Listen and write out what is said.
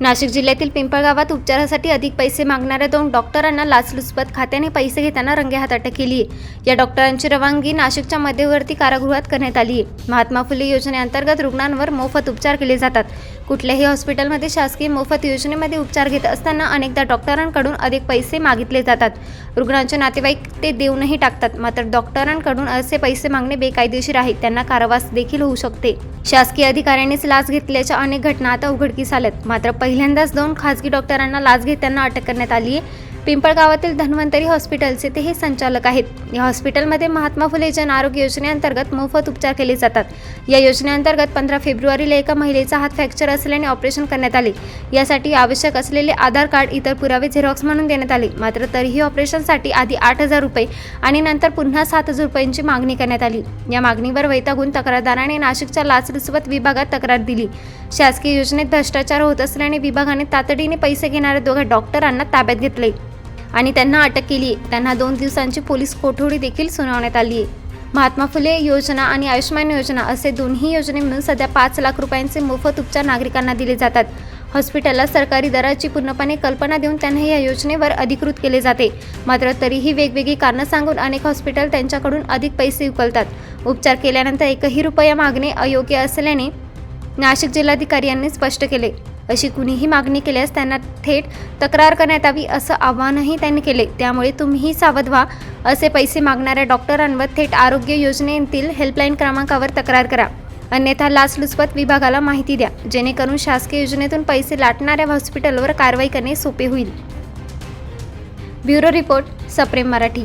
नाशिक जिल्ह्यातील पिंपळगावात उपचारासाठी अधिक पैसे मागणाऱ्या दोन डॉक्टरांना लाचलुचपत खात्याने पैसे घेताना रंगेहात अटक केली. या डॉक्टरांची रवानगी नाशिकच्या मध्यवर्ती कारागृहात करण्यात आली. आहे महात्मा फुले योजनेअंतर्गत रुग्णांवर मोफत उपचार केले जातात. कुठल्याही हॉस्पिटलमध्ये शासकीय मोफत योजनेमध्ये उपचार घेत असताना अनेकदा डॉक्टरांकडून अधिक पैसे मागितले जातात. रुग्णांचे नातेवाईक ते देऊनही टाकतात मात्र डॉक्टरांकडून असे पैसे मागणे बेकायदेशीर आहे. त्यांना कारावास देखील होऊ शकते. शासकीय अधिकाऱ्यांनीच लाच घेतल्याच्या अनेक घटना आता उघडकीस आल्यात. मात्र पहिल्यांदाच दोन खासगी डॉक्टरांना लाच घेताना अटक करण्यात आली आहे. पिंपळगावातील धन्वंतरी हॉस्पिटलचे ते हे संचालक आहेत. या हॉस्पिटलमध्ये महात्मा फुले जन आरोग्य योजनेअंतर्गत मोफत उपचार केले जातात. या योजनेअंतर्गत पंधरा फेब्रुवारीला एका महिलेचा हात फ्रॅक्चर असल्याने ऑपरेशन करण्यात आले. यासाठी आवश्यक असलेले आधार कार्ड इतर पुरावे झेरॉक्स म्हणून देण्यात आले. मात्र तरीही ऑपरेशनसाठी आधी आठ हजार रुपये आणि नंतर पुन्हा सात हजार रुपयांची मागणी करण्यात आली. या मागणीवर वैतागून तक्रारदाराने नाशिकच्या लाचलुचपत विभागात तक्रार दिली. शासकीय योजनेत भ्रष्टाचार होत असल्याने विभागाने तातडीने पैसे घेणाऱ्या दोघा डॉक्टरांना ताब्यात घेतले. आणि त्यांना अटक केली. त्यांना दोन दिवसांची पोलीस कोठडी देखील सुनावण्यात आली. आहे महात्मा फुले योजना आणि आयुष्यमान योजना असे दोन्ही योजने मिळून सध्या पाच लाख रुपयांचे मोफत उपचार नागरिकांना दिले जातात. हॉस्पिटलला सरकारी दराची पूर्णपणे कल्पना देऊन त्यांना या योजनेवर अधिकृत केले जाते. मात्र तरीही वेगवेगळी कारणं सांगून अनेक हॉस्पिटल त्यांच्याकडून अधिक पैसे उकलतात. उपचार केल्यानंतर एकही रुपया मागणे अयोग्य असल्याने नाशिक जिल्हाधिकारी यांनी स्पष्ट केले. अशी कुणीही मागणी केल्यास त्यांना थेट तक्रार करण्यात यावी असं आवाहनही त्यांनी केले. त्यामुळे तुम्हीही सावध व्हा. असे पैसे मागणाऱ्या डॉक्टरांवर थेट आरोग्य योजनेतील हेल्पलाईन क्रमांकावर तक्रार करा. अन्यथा लाचलुचपत विभागाला माहिती द्या. जेणेकरून शासकीय योजनेतून पैसे लाटणाऱ्या हॉस्पिटलवर कारवाई करणे सोपे होईल. ब्युरो रिपोर्ट सप्रेम मराठी.